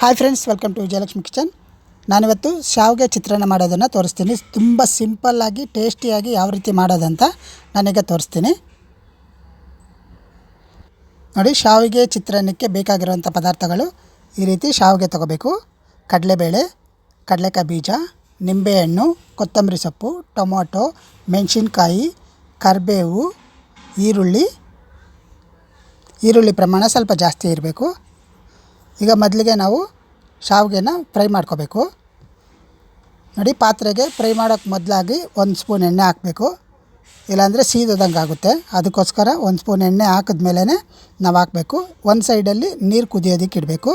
Hi friends welcome to Vijayalakshmi kitchen ನಾನಿವತ್ತು ಶಾವಿಗೆ ಚಿತ್ರಾನ್ನ ಮಾಡೋದನ್ನು ತೋರಿಸ್ತೀನಿ. ತುಂಬ ಸಿಂಪಲ್ಲಾಗಿ ಟೇಸ್ಟಿಯಾಗಿ ಯಾವ ರೀತಿ ಮಾಡೋದಂತ ನಾನೀಗ ತೋರಿಸ್ತೀನಿ. ನೋಡಿ, ಶಾವಿಗೆ ಚಿತ್ರಾನ್ನಕ್ಕೆ ಬೇಕಾಗಿರುವಂಥ ಪದಾರ್ಥಗಳು ಈ ರೀತಿ ಶಾವಿಗೆ ತಗೋಬೇಕು. ಕಡಲೆಬೇಳೆ, ಕಡಲೆಕಾಯಿ ಬೀಜ, ನಿಂಬೆಹಣ್ಣು, ಕೊತ್ತಂಬರಿ ಸೊಪ್ಪು, ಟೊಮೊಟೊ, ಮೆಣಸಿನ್ಕಾಯಿ, ಕರಿಬೇವು, ಈರುಳ್ಳಿ. ಈರುಳ್ಳಿ ಪ್ರಮಾಣ ಸ್ವಲ್ಪ ಜಾಸ್ತಿ ಇರಬೇಕು. ಈಗ ಮೊದಲಿಗೆ ನಾವು ಶಾವಿಗೆನ ಫ್ರೈ ಮಾಡ್ಕೋಬೇಕು. ನೋಡಿ ಪಾತ್ರೆಗೆ ಫ್ರೈ ಮಾಡೋಕ್ಕೆ ಮೊದಲಾಗಿ ಒಂದು ಸ್ಪೂನ್ ಎಣ್ಣೆ ಹಾಕಬೇಕು. ಇಲ್ಲಾಂದರೆ ಸೀದೋದಂಗೆ ಆಗುತ್ತೆ. ಅದಕ್ಕೋಸ್ಕರ ಒಂದು ಸ್ಪೂನ್ ಎಣ್ಣೆ ಹಾಕಿದ್ಮೇಲೆ ನಾವು ಹಾಕಬೇಕು. ಒಂದು ಸೈಡಲ್ಲಿ ನೀರು ಕುದಿಯೋದಕ್ಕೆ ಇಡಬೇಕು.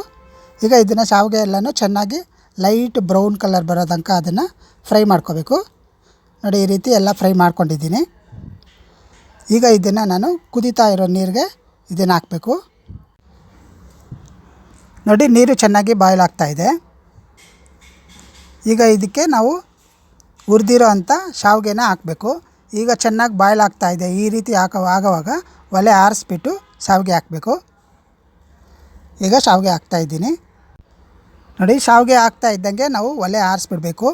ಈಗ ಇದನ್ನು ಶಾವಿಗೆ ಎಲ್ಲನೂ ಚೆನ್ನಾಗಿ ಲೈಟ್ ಬ್ರೌನ್ ಕಲರ್ ಬರೋ ತನಕ ಅದನ್ನು ಫ್ರೈ ಮಾಡ್ಕೋಬೇಕು. ನೋಡಿ ಈ ರೀತಿ ಎಲ್ಲ ಫ್ರೈ ಮಾಡ್ಕೊಂಡಿದ್ದೀನಿ. ಈಗ ಇದನ್ನು ನಾನು ಕುದೀತಾ ಇರೋ ನೀರಿಗೆ ಇದನ್ನು ಹಾಕಬೇಕು. ನೋಡಿ, ನೀರು ಚೆನ್ನಾಗಿ ಬಾಯ್ಲ್ ಇದೆ. ಈಗ ಇದಕ್ಕೆ ನಾವು ಹುರಿದಿರೋ ಅಂಥ ಶಾವಿಗೆನ ಹಾಕಬೇಕು. ಈಗ ಚೆನ್ನಾಗಿ ಬಾಯ್ಲ್ ಇದೆ. ಈ ರೀತಿ ಹಾಕೋ, ಆಗೋವಾಗ ಒಲೆ ಆರಿಸ್ಬಿಟ್ಟು ಶಾವಿಗೆ ಹಾಕಬೇಕು. ಈಗ ಶಾವಿಗೆ ಹಾಕ್ತಾ ಇದ್ದೀನಿ. ನೋಡಿ, ಶಾವಿಗೆ ಹಾಕ್ತಾ ಇದ್ದಂಗೆ ನಾವು ಒಲೆ ಆರಿಸ್ಬಿಡ್ಬೇಕು.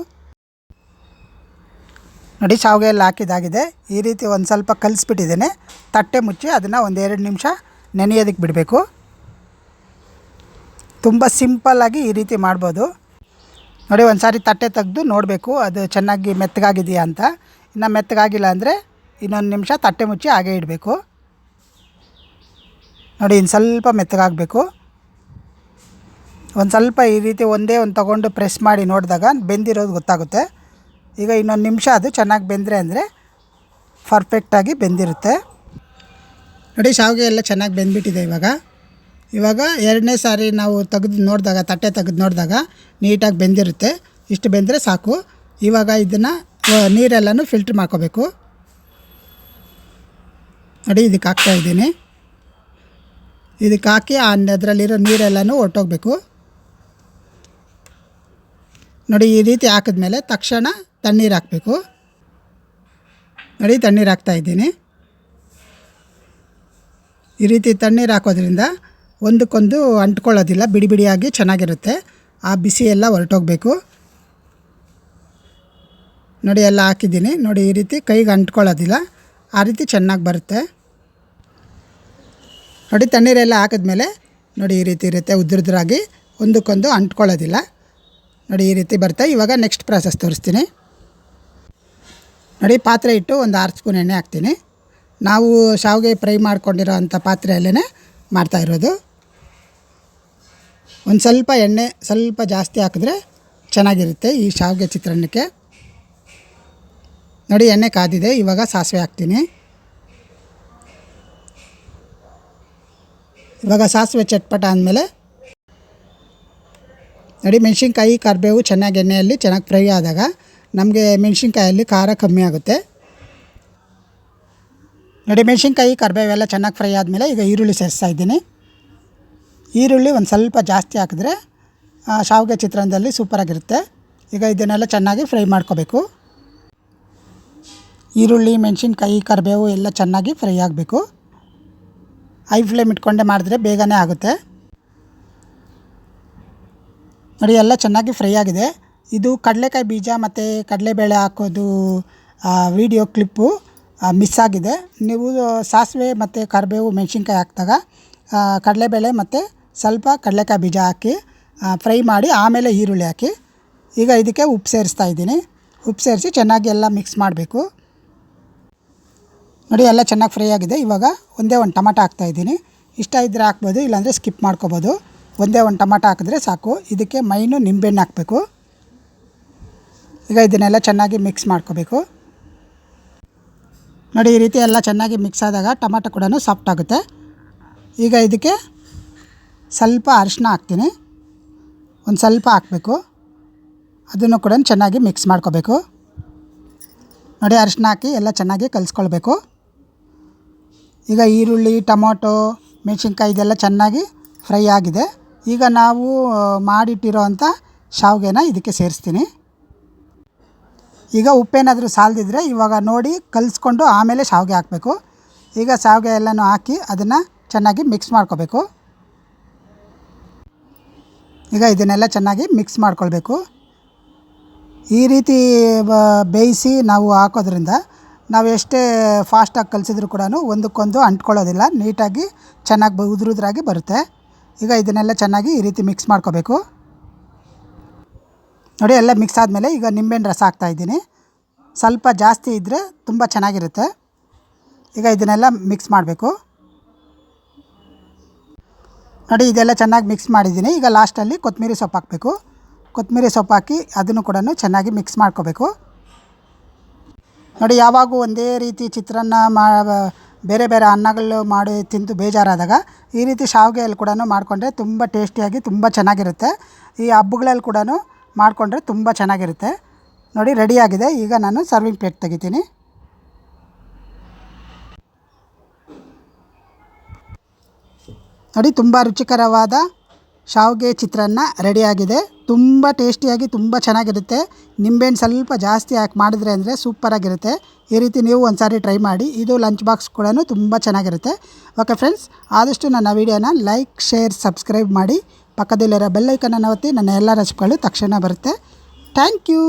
ನೋಡಿ, ಶಾವಿಗೆ ಎಲ್ಲ ಹಾಕಿದಾಗಿದೆ. ಈ ರೀತಿ ಒಂದು ಸ್ವಲ್ಪ ಕಲಿಸ್ಬಿಟ್ಟಿದ್ದೇನೆ. ತಟ್ಟೆ ಮುಚ್ಚಿ ಅದನ್ನು ಒಂದು ಎರಡು ನಿಮಿಷ ನೆನೆಯೋದಕ್ಕೆ ಬಿಡಬೇಕು. ತುಂಬ ಸಿಂಪಲ್ಲಾಗಿ ಈ ರೀತಿ ಮಾಡ್ಬೋದು. ನೋಡಿ, ಒಂದು ಸಾರಿ ತಟ್ಟೆ ತೆಗೆದು ನೋಡಬೇಕು, ಅದು ಚೆನ್ನಾಗಿ ಮೆತ್ತಗಾಗಿದೆಯಾ ಅಂತ. ಇನ್ನು ಮೆತ್ತಗಾಗಿಲ್ಲ ಅಂದರೆ ಇನ್ನೊಂದು ನಿಮಿಷ ತಟ್ಟೆ ಮುಚ್ಚಿ ಹಾಗೆ ಇಡಬೇಕು. ನೋಡಿ ಇನ್ನು ಸ್ವಲ್ಪ ಮೆತ್ತಗಾಗಬೇಕು. ಒಂದು ಸ್ವಲ್ಪ ಈ ರೀತಿ ಒಂದೇ ಒಂದು ತೊಗೊಂಡು ಪ್ರೆಸ್ ಮಾಡಿ ನೋಡಿದಾಗ ಬೆಂದಿರೋದು ಗೊತ್ತಾಗುತ್ತೆ. ಈಗ ಇನ್ನೊಂದು ನಿಮಿಷ ಅದು ಚೆನ್ನಾಗಿ ಬೆಂದರೆ ಅಂದರೆ ಪರ್ಫೆಕ್ಟಾಗಿ ಬೆಂದಿರುತ್ತೆ. ನೋಡಿ, ಶಾವಿಗೆ ಎಲ್ಲ ಚೆನ್ನಾಗಿ ಬೆಂದ್ಬಿಟ್ಟಿದೆ ಇವಾಗ. ಇವಾಗ ಎರಡನೇ ಸಾರಿ ನಾವು ತೆಗೆದು ನೋಡಿದಾಗ, ತಟ್ಟೆ ತೆಗೆದು ನೋಡಿದಾಗ ನೀಟಾಗಿ ಬೆಂದಿರುತ್ತೆ. ಇಷ್ಟು ಬೆಂದರೆ ಸಾಕು. ಇವಾಗ ಇದನ್ನು ನೀರೆಲ್ಲನೂ ಫಿಲ್ಟ್ರ್ ಮಾಡ್ಕೋಬೇಕು. ನೋಡಿ, ಇದಕ್ಕೆ ಹಾಕ್ತಾ ಇದ್ದೀನಿ. ಇದಕ್ಕೆ ಹಾಕಿ ಅದರಲ್ಲಿರೋ ನೀರೆಲ್ಲನೂ ಹೊಟ್ಟೋಗ್ಬೇಕು ನೋಡಿ, ಈ ರೀತಿ ಹಾಕಿದ್ಮೇಲೆ ತಕ್ಷಣ ತಣ್ಣೀರು ಹಾಕಬೇಕು. ನೋಡಿ, ತಣ್ಣೀರು ಹಾಕ್ತಾ ಇದ್ದೀನಿ. ಈ ರೀತಿ ತಣ್ಣೀರು ಹಾಕೋದ್ರಿಂದ ಒಂದಕ್ಕೊಂದು ಅಂಟ್ಕೊಳ್ಳೋದಿಲ್ಲ ಬಿಡಿ ಬಿಡಿಯಾಗಿ ಚೆನ್ನಾಗಿರುತ್ತೆ. ಆ ಬಿಸಿ ಎಲ್ಲ ಹೊರಟೋಗ್ಬೇಕು. ನೋಡಿ, ಎಲ್ಲ ಹಾಕಿದ್ದೀನಿ. ನೋಡಿ, ಈ ರೀತಿ ಕೈಗೆ ಅಂಟ್ಕೊಳ್ಳೋದಿಲ್ಲ. ಆ ರೀತಿ ಚೆನ್ನಾಗಿ ಬರುತ್ತೆ. ನೋಡಿ, ತಣ್ಣೀರೆಲ್ಲ ಹಾಕಿದ್ಮೇಲೆ ನೋಡಿ, ಈ ರೀತಿ ಇರುತ್ತೆ ಉದ್ರುದ್ರಾಗಿ. ಒಂದಕ್ಕೊಂದು ಅಂಟ್ಕೊಳ್ಳೋದಿಲ್ಲ. ನೋಡಿ, ಈ ರೀತಿ ಬರುತ್ತೆ. ಇವಾಗ ನೆಕ್ಸ್ಟ್ ಪ್ರಾಸೆಸ್ ತೋರಿಸ್ತೀನಿ. ನೋಡಿ, ಪಾತ್ರೆ ಇಟ್ಟು ಒಂದು ಆರು ಸ್ಪೂನ್ ಎಣ್ಣೆ ಹಾಕ್ತೀನಿ. ನಾವು ಶಾವಿಗೆ ಫ್ರೈ ಮಾಡ್ಕೊಂಡಿರೋ ಅಂಥ ಪಾತ್ರೆಯಲ್ಲೇ ಮಾಡ್ತಾ ಇರೋದು. ಒಂದು ಸ್ವಲ್ಪ ಎಣ್ಣೆ ಸ್ವಲ್ಪ ಜಾಸ್ತಿ ಹಾಕಿದ್ರೆ ಚೆನ್ನಾಗಿರುತ್ತೆ ಈ ಶಾವಿಗೆ ಚಿತ್ರಾನ್ನಕ್ಕೆ. ನೋಡಿ, ಎಣ್ಣೆ ಕಾದಿದೆ. ಇವಾಗ ಸಾಸಿವೆ ಹಾಕ್ತೀನಿ. ಇವಾಗ ಸಾಸಿವೆ ಚಟ್ಪಟ ಆದಮೇಲೆ ನೋಡಿ, ಮೆಣಸಿನ್ಕಾಯಿ, ಕರಿಬೇವು ಚೆನ್ನಾಗಿ ಎಣ್ಣೆಯಲ್ಲಿ ಚೆನ್ನಾಗಿ ಫ್ರೈ ಆದಾಗ ನಮಗೆ ಮೆಣಸಿನ್ಕಾಯಲ್ಲಿ ಖಾರ ಕಮ್ಮಿ ಆಗುತ್ತೆ. ನೋಡಿ, ಮೆಣಸಿನ್ಕಾಯಿ ಕರಿಬೇವೆಲ್ಲ ಚೆನ್ನಾಗಿ ಫ್ರೈ ಆದಮೇಲೆ ಈಗ ಈರುಳ್ಳಿ ಸೇರಿಸ್ತಾ ಇದ್ದೀನಿ. ಈರುಳ್ಳಿ ಒಂದು ಸ್ವಲ್ಪ ಜಾಸ್ತಿ ಹಾಕಿದ್ರೆ ಶಾವಿಗೆ ಚಿತ್ರಾನ್ನದಲ್ಲಿ ಸೂಪರಾಗಿರುತ್ತೆ ಈಗ ಇದನ್ನೆಲ್ಲ ಚೆನ್ನಾಗಿ ಫ್ರೈ ಮಾಡ್ಕೋಬೇಕು. ಈರುಳ್ಳಿ, ಮೆಣಸಿನ್ಕಾಯಿ, ಕರಿಬೇವು ಎಲ್ಲ ಚೆನ್ನಾಗಿ ಫ್ರೈ ಆಗಬೇಕು. ಹೈ ಫ್ಲೇಮ್ ಇಟ್ಕೊಂಡೆ ಮಾಡಿದ್ರೆ ಬೇಗನೆ ಆಗುತ್ತೆ. ನೋಡಿ, ಎಲ್ಲ ಚೆನ್ನಾಗಿ ಫ್ರೈ ಆಗಿದೆ. ಇದು ಕಡಲೆಕಾಯಿ ಬೀಜ ಮತ್ತು ಕಡಲೆಬೇಳೆ ಹಾಕೋದು ವಿಡಿಯೋ ಕ್ಲಿಪ್ಪು ಮಿಸ್ ಆಗಿದೆ. ನೀವು ಸಾಸಿವೆ ಮತ್ತು ಕರಿಬೇವು, ಮೆಣಸಿನ್ಕಾಯಿ ಹಾಕಿದಾಗ ಕಡಲೆಬೇಳೆ ಮತ್ತು ಸ್ವಲ್ಪ ಕಡಲೆಕಾಯಿ ಬೀಜ ಹಾಕಿ ಫ್ರೈ ಮಾಡಿ ಆಮೇಲೆ ಈರುಳ್ಳಿ ಹಾಕಿ. ಈಗ ಇದಕ್ಕೆ ಉಪ್ಪು ಸೇರಿಸ್ತಾ ಇದ್ದೀನಿ. ಉಪ್ಪು ಸೇರಿಸಿ ಚೆನ್ನಾಗಿ ಎಲ್ಲ ಮಿಕ್ಸ್ ಮಾಡಬೇಕು. ನೋಡಿ, ಎಲ್ಲ ಚೆನ್ನಾಗಿ ಫ್ರೈ ಆಗಿದೆ. ಇವಾಗ ಒಂದೇ ಒಂದು ಟೊಮಾಟೊ ಹಾಕ್ತಾಯಿದ್ದೀನಿ ಇಷ್ಟ ಇದ್ದರೆ ಹಾಕ್ಬೋದು, ಇಲ್ಲಾಂದರೆ ಸ್ಕಿಪ್ ಮಾಡ್ಕೋಬೋದು. ಒಂದೇ ಒಂದು ಟೊಮಾಟೊ ಹಾಕಿದ್ರೆ ಸಾಕು. ಇದಕ್ಕೆ ಮೈನು ನಿಂಬೆಹಣ್ಣು ಹಾಕಬೇಕು. ಈಗ ಇದನ್ನೆಲ್ಲ ಚೆನ್ನಾಗಿ ಮಿಕ್ಸ್ ಮಾಡ್ಕೋಬೇಕು. ನೋಡಿ, ಈ ರೀತಿ ಎಲ್ಲ ಚೆನ್ನಾಗಿ ಮಿಕ್ಸ್ ಆದಾಗ ಟೊಮಾಟೊ ಕೂಡ ಸಾಫ್ಟ್ ಆಗುತ್ತೆ. ಈಗ ಇದಕ್ಕೆ ಸ್ವಲ್ಪ ಅರಿಶಿನ ಹಾಕ್ತೀನಿ. ಒಂದು ಸ್ವಲ್ಪ ಹಾಕಬೇಕು. ಅದನ್ನು ಕೂಡ ಚೆನ್ನಾಗಿ ಮಿಕ್ಸ್ ಮಾಡ್ಕೋಬೇಕು. ನೋಡಿ ಅರಿಶಿನ ಹಾಕಿ ಎಲ್ಲ ಚೆನ್ನಾಗಿ ಕಲಿಸ್ಕೊಳ್ಬೇಕು. ಈಗ ಈರುಳ್ಳಿ, ಟೊಮೊಟೊ, ಮೆಣಸಿನ್ಕಾಯಿ ಇದೆಲ್ಲ ಚೆನ್ನಾಗಿ ಫ್ರೈ ಆಗಿದೆ. ಈಗ ನಾವು ಮಾಡಿಟ್ಟಿರೋ ಅಂಥ ಶಾವಿಗೆನ ಇದಕ್ಕೆ ಸೇರಿಸ್ತೀನಿ. ಈಗ ಉಪ್ಪೇನಾದರೂ ಸಾಲದಿದ್ರೆ ಇವಾಗ ನೋಡಿ ಕಲಿಸ್ಕೊಂಡು ಆಮೇಲೆ ಶಾವಿಗೆ ಹಾಕಬೇಕು. ಈಗ ಶಾವಿಗೆ ಎಲ್ಲನೂ ಹಾಕಿ ಅದನ್ನು ಚೆನ್ನಾಗಿ ಮಿಕ್ಸ್ ಮಾಡ್ಕೋಬೇಕು. ಈಗ ಇದನ್ನೆಲ್ಲ ಚೆನ್ನಾಗಿ ಮಿಕ್ಸ್ ಮಾಡ್ಕೊಳ್ಬೇಕು. ಈ ರೀತಿ ಬೇಯಿಸಿ ನಾವು ಹಾಕೋದ್ರಿಂದ ನಾವು ಎಷ್ಟೇ ಫಾಸ್ಟಾಗಿ ಕಲಿಸಿದ್ರು ಕೂಡ ಒಂದಕ್ಕೊಂದು ಅಂಟ್ಕೊಳ್ಳೋದಿಲ್ಲ. ನೀಟಾಗಿ ಚೆನ್ನಾಗಿ ಬ- ಉದುರುದ್ರಾಗಿ ಬರುತ್ತೆ. ಈಗ ಇದನ್ನೆಲ್ಲ ಚೆನ್ನಾಗಿ ಈ ರೀತಿ ಮಿಕ್ಸ್ ಮಾಡ್ಕೋಬೇಕು. ನೋಡಿ ಎಲ್ಲ ಮಿಕ್ಸ್ ಆದಮೇಲೆ ಈಗ ನಿಂಬೆಹಣ್ಣು ರಸ ಹಾಕ್ತಾಯಿದ್ದೀನಿ ಸ್ವಲ್ಪ ಜಾಸ್ತಿ ಇದ್ದರೆ ತುಂಬ ಚೆನ್ನಾಗಿರುತ್ತೆ. ಈಗ ಇದನ್ನೆಲ್ಲ ಮಿಕ್ಸ್ ಮಾಡಬೇಕು. ನೋಡಿ, ಇದೆಲ್ಲ ಚೆನ್ನಾಗಿ ಮಿಕ್ಸ್ ಮಾಡಿದ್ದೀನಿ. ಈಗ ಲಾಸ್ಟಲ್ಲಿ ಕೊತ್ತಂಬರಿ ಸೊಪ್ಪು ಹಾಕಬೇಕು. ಕೊತ್ತಂಬರಿ ಸೊಪ್ಪು ಹಾಕಿ ಅದನ್ನು ಕೂಡ ಚೆನ್ನಾಗಿ ಮಿಕ್ಸ್ ಮಾಡ್ಕೋಬೇಕು. ನೋಡಿ, ಯಾವಾಗೂ ಒಂದೇ ರೀತಿ ಚಿತ್ರಾನ್ನ ಮಾ, ಬೇರೆ ಬೇರೆ ಅನ್ನಗಳು ಮಾಡಿ ತಿಂದು ಬೇಜಾರಾದಾಗ ಈ ರೀತಿ ಶಾವಿಗೆಯಲ್ಲಿ ಕೂಡ ಮಾಡಿಕೊಂಡ್ರೆ ತುಂಬ ಟೇಸ್ಟಿಯಾಗಿ ತುಂಬ ಚೆನ್ನಾಗಿರುತ್ತೆ. ಈ ಹಬ್ಬಗಳಲ್ಲಿ ಕೂಡ ಮಾಡಿಕೊಂಡ್ರೆ ತುಂಬ ಚೆನ್ನಾಗಿರುತ್ತೆ. ನೋಡಿ ರೆಡಿಯಾಗಿದೆ ಈಗ ನಾನು ಸರ್ವಿಂಗ್ ಪ್ಲೇಟ್ ತೆಗಿತೀನಿ. ನೋಡಿ, ತುಂಬ ರುಚಿಕರವಾದ ಶಾವಿಗೆ ಚಿತ್ರಾನ್ನ ರೆಡಿಯಾಗಿದೆ. ತುಂಬ ಟೇಸ್ಟಿಯಾಗಿ, ತುಂಬ ಚೆನ್ನಾಗಿರುತ್ತೆ. ನಿಂಬೆಹಣ್ಣು ಸ್ವಲ್ಪ ಜಾಸ್ತಿ ಹಾಕಿ ಮಾಡಿದ್ರೆ ಅಂದರೆ ಸೂಪರಾಗಿರುತ್ತೆ ಈ ರೀತಿ ನೀವು ಒಂದು ಸಾರಿ ಟ್ರೈ ಮಾಡಿ. ಇದು ಲಂಚ್ ಬಾಕ್ಸ್ ಕೂಡ ತುಂಬ ಚೆನ್ನಾಗಿರುತ್ತೆ. ಓಕೆ ಫ್ರೆಂಡ್ಸ್ ಆದಷ್ಟು ನನ್ನ ವೀಡಿಯೋನ ಲೈಕ್ ಶೇರ್ ಸಬ್ಸ್ಕ್ರೈಬ್ ಮಾಡಿ. ಪಕ್ಕದಲ್ಲಿರೋ ಬೆಲ್ಲೈಕನನ್ನು ಒತ್ತಿ ನನ್ನ ಎಲ್ಲ ರೆಸಿಪಿಗಳು ತಕ್ಷಣ ಬರುತ್ತೆ. Thank you